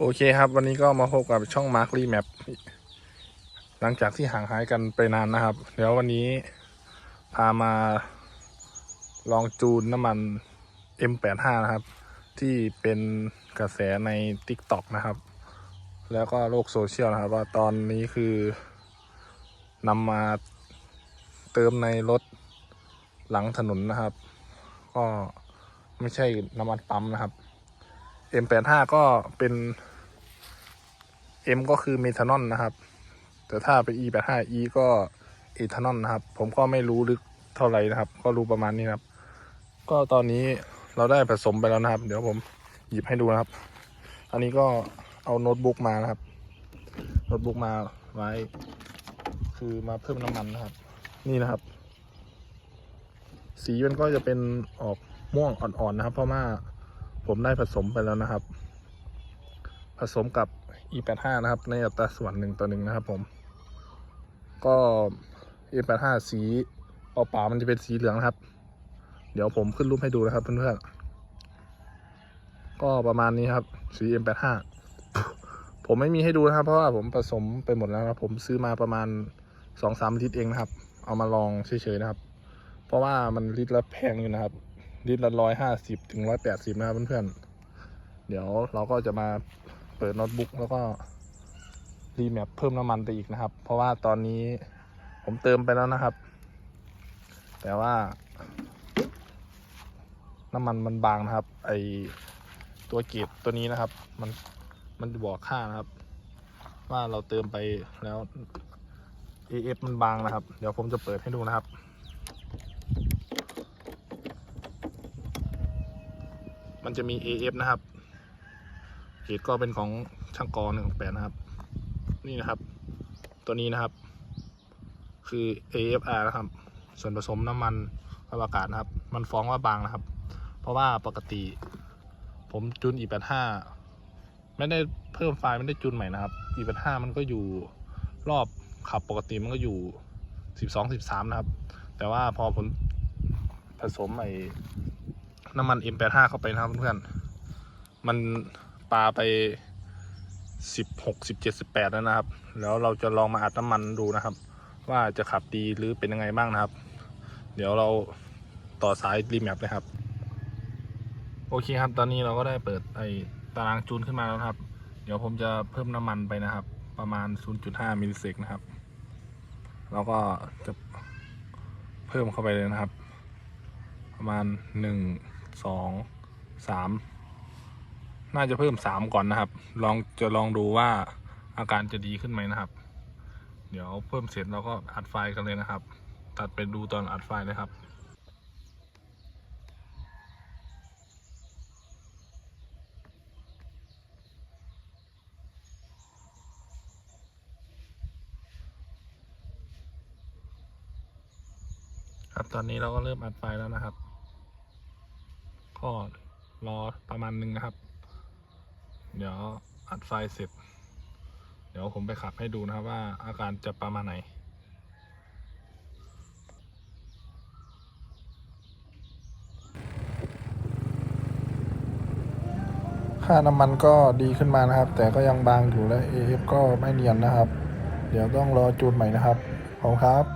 โอเคครับ วันนี้ก็มาพบกับช่อง Mark r e Map หลังจากที่ห่างหายกันไปนานนะครับ เดี๋ยววันนี้พามาลองจูนน้ำมัน M85 นะครับ ที่เป็นกระแสใน TikTok นะครับ แล้วก็โลกโซเชียลนะครับ ว่าตอนนี้คือนำมาเติมในรถหลังถนนนะครับ ก็ไม่ใช่น้ำมันปั๊มนะครับ M85 ก็เป็น M ก็คือเมทานอลนะครับ แต่ถ้าเป็น E85 E ก็เอทานอลนะครับ ผมก็ไม่รู้ลึกเท่าไหร่นะครับ ก็รู้ประมาณนี้นะครับ ก็ตอนนี้เราได้ผสมไปแล้วนะครับ เดี๋ยวผมหยิบให้ดูนะครับ อันนี้ก็เอาโน้ตบุ๊กมานะครับ โน้ตบุ๊กมาไว้ คือมาเพิ่มน้ำมันนะครับ นี่นะครับ สีมันก็จะเป็นออกม่วงอ่อนๆนะครับ เพราะว่า ผมได้ผสมไปแล้วนะครับ ผสมกับ E85 นะครับ ในอัตราส่วนหนึ่งต่อหนึ่งนะครับ ผม ก็ E85 สีเปล่ามันจะเป็นสีเหลืองนะครับ เดี๋ยวผมขึ้นรูปให้ดูนะครับเพื่อนๆก็ประมาณนี้ครับ สี M85 ผมไม่มีให้ดูนะครับ เพราะว่าผมผสมไปหมดแล้วนะครับผมซื้อมาประมาณสองสามลิตรเองนะครับ เอามาลองเฉยๆนะครับ เพราะว่ามันลิตรละแพงอยู่นะครับ ลิตรละร้อยห้าสิบถึงร้อยแปดสิบนะครับเพื่อนๆ เดี๋ยวเราก็จะมาเปิดโน้ตบุ๊กแล้วก็รีแมปเพิ่มน้ำมันไปอีกนะครับ เพราะว่าตอนนี้ผมเติมไปแล้วนะครับ แต่ว่า น้ำมันมันบางนะครับ ไอตัวเกจตัวนี้นะครับ มันมันจะบอกค่านะครับ ว่าเราเติมไปแล้ว AF มันบางนะครับ เดี๋ยวผมจะเปิดให้ดูนะครับ มันจะมี AF นะครับเกรดก็เป็นของช่างกอหนึ่งแปดนะครับ นี่นะครับ ตัวนี้นะครับ คือ AFR นะครับ ส่วนผสมน้ำมันอากาศนะครับ มันฟ้องว่าบางนะครับ เพราะว่าปกติ ผมจูน E85 ไม่ได้เพิ่มไฟล์ไม่ได้จูนใหม่นะครับ E85 มันก็อยู่รอบขับปกติมันก็อยู่ 12 13 นะครับ แต่ว่าพอผมผสมไอ้ น้ำมัน M85 เข้าไปนะครับเพื่อนๆมันปาไป 16 17 18 แล้วนะครับ แล้วเราจะลองมาอัดน้ำมันดูนะครับ ว่าจะขับดีหรือเป็นยังไงบ้างนะครับ เดี๋ยวเราต่อสายรีแมปเลยครับ โอเคครับ ตอนนี้เราก็ได้เปิดไอตารางจูนขึ้นมาแล้วนะครับ เดี๋ยวผมจะเพิ่มน้ำมันไปนะครับ ประมาณ 0.5 มิลลิเซกนะครับแล้วก็จะเพิ่มเข้าไปเลยนะครับ ประมาณ 1 2 3น่าจะเพิ่ม3ก่อนนะครับ ลองจะลองดูว่าอาการจะดีขึ้นไหมนะครับ เดี๋ยวเพิ่มเสร็จเราก็อัดไฟล์กันเลยนะครับ ตัดไปดูตอนอัดไฟล์เลยครับครับตอนนี้เราก็เริ่มอัดไฟแล้วนะครับ ก็รอประมาณหนึ่งนะครับ เดี๋ยวอัดไฟเสร็จ เดี๋ยวผมไปขับให้ดูนะครับว่าอาการจะประมาณไหนค่าน้ำมันก็ดีขึ้นมานะครับ แต่ก็ยังบางอยู่และ AF ก็ไม่เนียนนะครับ เดี๋ยวต้องรอจูนใหม่นะครับขอบครับ